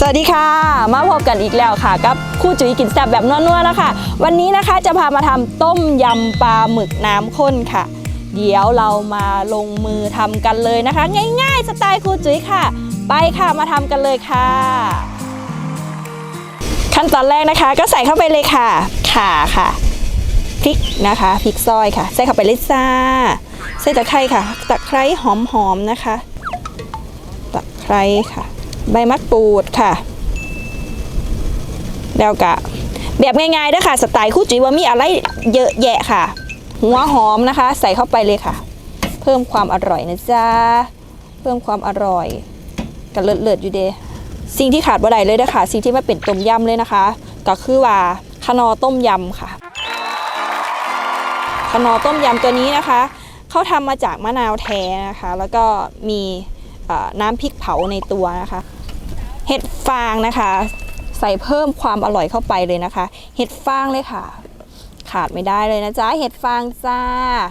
สวัสดีค่ะ มาพบกันอีกแล้วค่ะ กับคู่จุ๋ยกินแซ่บแบบนัวๆนะคะวันนี้นะคะจะพามาทำต้มยำปลาหมึกน้ำข้นค่ะ เดี๋ยวเรามาลงมือทำกันเลยนะคะ ง่ายๆ สไตล์ครูจุ๋ยค่ะ ไปค่ะมาทำกันเลยค่ะ ขั้นตอนแรกนะคะก็ใส่เข้าไปเลยค่ะข่าค่ะพริกนะคะพริกซอยค่ะ ใส่เข้าไปเลยจ้าใส่ตะไคร้ค่ะตะไคร้หอมๆนะคะตะไคร้ค่ะ ใบมะกรูดค่ะ แล้วก็แบบง่ายๆเด้วยค่ะ สไตล์คู่จุ๋ยว่ามีอะไรเยอะแยะค่ะ หัวหอมนะคะ ใส่เข้าไปเลยค่ะ เพิ่มความอร่อยนะจ๊ะ เพิ่มความอร่อยกันเลิศๆอยู่เดสิ่งที่ขาดบ่ได้เลยนะคะสิ่งที่มาเป็นต้มยำเลยนะคะ ก็คือว่าขนอต้มยำค่ะ ขนอต้มยำตัวนี้นะคะเขาทำมาจากมะนาวแท้นะคะ แล้วก็มีน้ำพริกเผาในตัวนะคะ เห็ดฟางนะคะ ใส่เพิ่มความอร่อยเข้าไปเลยนะคะ เห็ดฟางเลยค่ะ ขาดไม่ได้เลยนะจ๊ะเห็ดฟางจ้า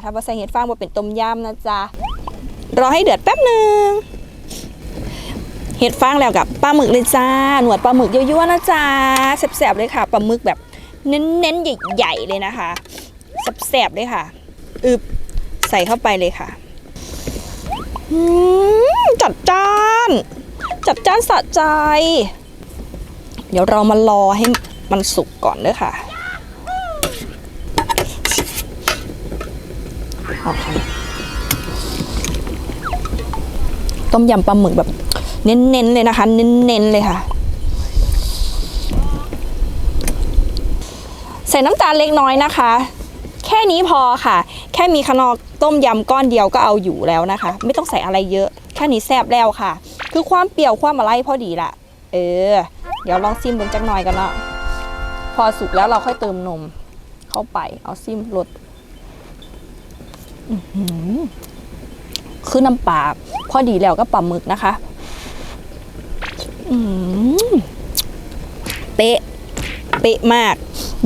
ถ้าบ่ใส่เห็ดฟางมาเป็นต้มยำนะจ๊ะรอให้เดือดแป๊บหนึ่งเห็ดฟางแล้วกับปลาหมึกเลยจ้า หนวดปลาหมึกยั่วๆนะจ๊ะแสบๆเลยค่ะปลาหมึกแบบเน้นๆใหญ่ๆเลยนะคะแสบๆเลยค่ะอึบใส่เข้าไปเลยค่ะจัดจ้าน จัดจ้านสะใจ เดี๋ยวเรามารอให้มันสุกก่อนเด้อค่ะค่ะต้มยำปลาหมึกแบบ เน้นๆเลยนะคะ เน้นๆเลยค่ะ ใส่น้ำตาลเล็กน้อยนะคะ แค่นี้พอค่ะ แค่มีขนอต้มยำก้อนเดียวก็เอาอยู่แล้วนะคะ ไม่ต้องใส่อะไรเยอะ แค่นี้แซ่บแล้วค่ะ คือความเปรี้ยวความอะไรพอดีละเออ เดี๋ยวลองซิมเบิ่งจักหน่อยกันเนาะพอสุกแล้วเราค่อยเติมนม เข้าไป เอาซิมรสคือน้ำปลาพอดีแล้วก็ปลาหมึกนะคะเป๊ะเป๊ะมาก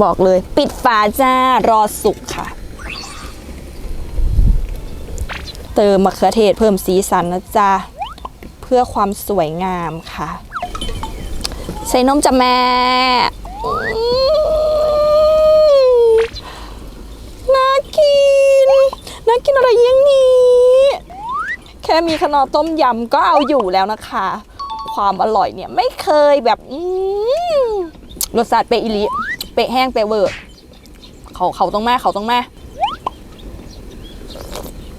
บอกเลย ปิดฝาจ้ารอสุกค่ะ เติมมะเขือเทศเพิ่มสีสันนะจ๊ะ พื่อความสวยงามค่ะ ใส่นมจ้ะแม่ น่ากิน น่ากินอะไรยังนี้ แค่มีขนอต้มยำก็เอาอยู่แล้วนะคะ ความอร่อยเนี่ยไม่เคยแบบรสชาติเปะอิลิเปะแห้งเปเวอร์เขาเขาต้องมาเขาต้องมา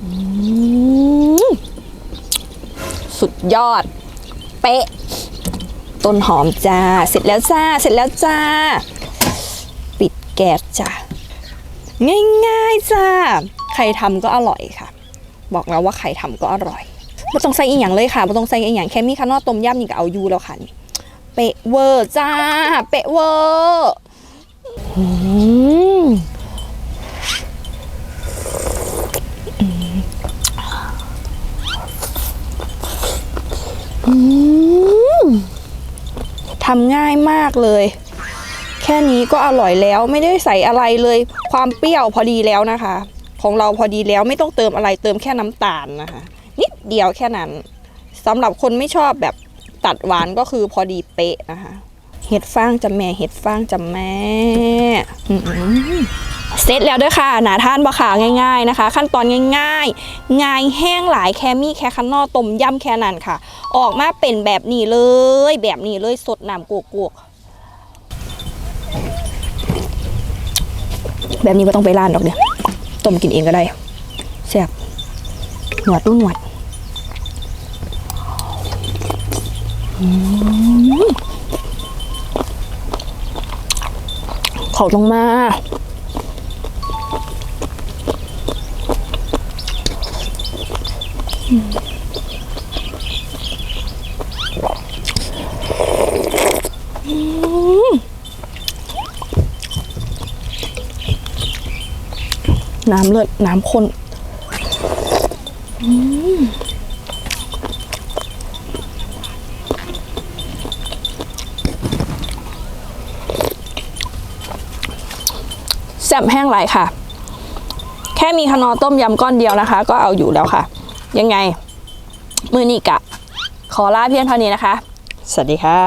อืม สุดยอด เป๊ะ ต้นหอมจ้า เสร็จแล้วจ้า เสร็จแล้วจ้า ปิดแก๊สจ้าง่ายๆจ้า ใครทำก็อร่อยค่ะ บอกแล้วว่าใครทำก็อร่อยไม่ต้องใส่อีกอย่างเลยค่ะไม่ต้องใส่อีกอย่างแค่มีข้าวนอกต้มยำนี่ก็เอาอยู่แล้วค่ะนี่เป๊ะเวอร์จ้า เป๊ะเวอร์อืมอืม ทำง่ายมากเลย แค่นี้ก็อร่อยแล้วไม่ได้ใส่อะไรเลย ความเปรี้ยวพอดีแล้วนะคะ ของเราพอดีแล้วไม่ต้องเติมอะไรเติมแค่น้ำตาลนะคะ นิดเดียวแค่นั้นสำหรับคนไม่ชอบแบบตัดหวานก็คือพอดีเป๊ะนะคะ เห็ดฟางจะแม่เห็ดฟางจะแม่ เสร็จแล้วเด้วยค่ะ หนาท่านบะขาง่ายๆนะคะ ขั้นตอนง่ายๆ ง่ายแห้งหลายแคมี่แค่ข้างนอต้มยำแค่นั้นค่ะ ออกมาเป็นแบบนี้เลย แบบนี้เลยสดน้ำกวกๆแบบนี้ก็ต้องไปร้านดอกเดียวต้มกินเองก็ได้แซ่บหนวดดูหนวดเขาต้องมา น้ำเลือดน้ำข้นแซ่บแห้งไหลค่ะ แค่มีขนอต้มยำก้อนเดียวนะคะ ก็เอาอยู่แล้วค่ะ ยังไง มือนี่กะ ขอลาเพียงเท่านี้นะคะ สวัสดีค่ะ